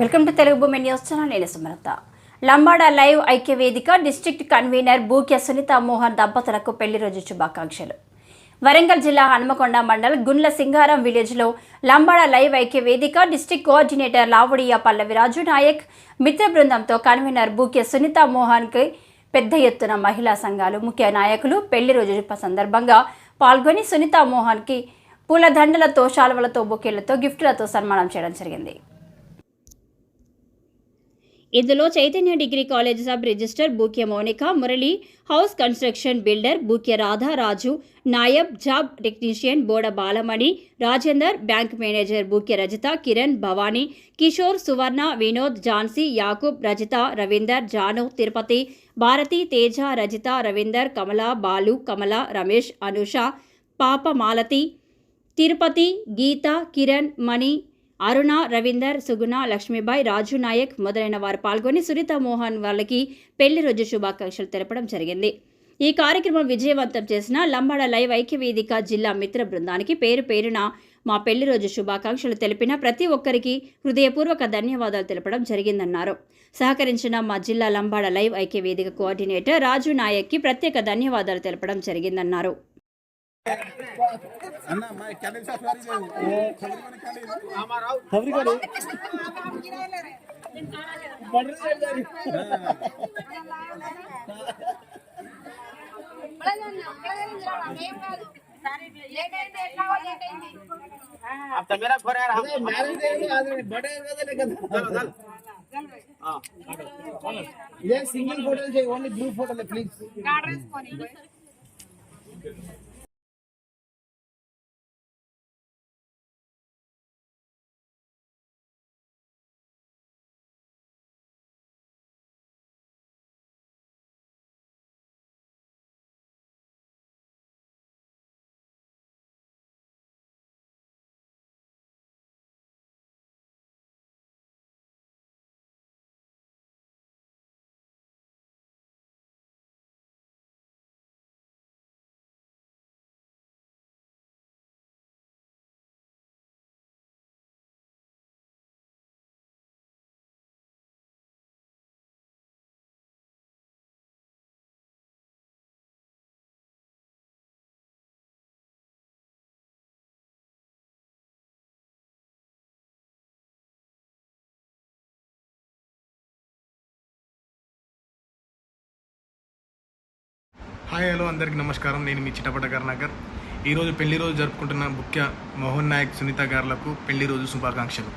Welcome to Telugu భూమి news channel నేను Sumalatha. Lambada live ఐక్య వేదిక డిస్ట్రిక్ట్ కన్వీనర్ బూక్య సునీత మోహన్ దంపతులకు పెళ్ళి రోజు శుభాకాంక్షలు. వరంగల్ జిల్లా హనుమకొండ మండల్ గుండ్ల సింగారం విలేజ్లో లంబాడ లైవ్ ఐక్య వేదిక డిస్టిక్ కోఆర్డినేటర్ లావుడియా పల్లవిరాజు నాయక్ మిత్ర బృందంతో కన్వీనర్ బూక్య సునీత మోహన్కి పెద్ద ఎత్తున మహిళా సంఘాలు ముఖ్య నాయకులు పెళ్ళి రోజు సందర్భంగా పాల్గొని సునీత మోహన్కి పూలదండలతో శాలువలతో బొకేలతో గిఫ్టులతో సన్మానం చేయడం జరిగింది. ఇందులో Chaitanya degree college sub registrar Bukya Mounika Murali house construction builder Bukya Radha Raju Nayab job technician Boda Balamani Rajender bank manager Bukya Rajitha Kiran Bhavani Kishore Suvarna Vinod Jhansi Yakub Rajitha Ravinder Janu Tirupati Bharati Teja Rajitha Ravinder Kamala Balu Kamala Ramesh Anusha పాప మాలతి తిరుపతి గీత కిరణ్ మణి అరుణ రవీందర్ సుగుణ లక్ష్మీబాయి రాజు నాయక్ మొదలైన వారు పాల్గొని సునీత మోహన్ వాళ్ళకి పెళ్ళి రోజు శుభాకాంక్షలు తెలపడం జరిగింది. ఈ కార్యక్రమం విజయవంతం చేసిన లంబాడ లైవ్ ఐక్యవేదిక జిల్లా మిత్ర బృందానికి పేరు పేరున మా పెళ్ళి రోజు శుభాకాంక్షలు తెలిపిన ప్రతి ఒక్కరికి హృదయపూర్వక ధన్యవాదాలు తెలపడం జరిగిందన్నారు. సహకరించిన మా జిల్లా లంబాడ లైవ్ ఐక్యవేదిక కోఆర్డినేటర్ రాజు నాయక్కి ప్రత్యేక ధన్యవాదాలు తెలపడం జరిగిందన్నారు. అన్న మా క్యాండిల్ సఫారీ खबरी करे अब तो मेरा घर यार हम बड़े चलो चल ఇదే సింగిల్ ఫోటోలు చేయి only blue ఫోటోలే please hi hello అందరికీ నమస్కారం. నేను మీ చిటపట కర్ణాకర్. ఈరోజు పెళ్ళి రోజు జరుపుకుంటున్న ముఖ్య మోహన్ నాయక్ సునీత గారులకు పెళ్ళి రోజు శుభాకాంక్షలు.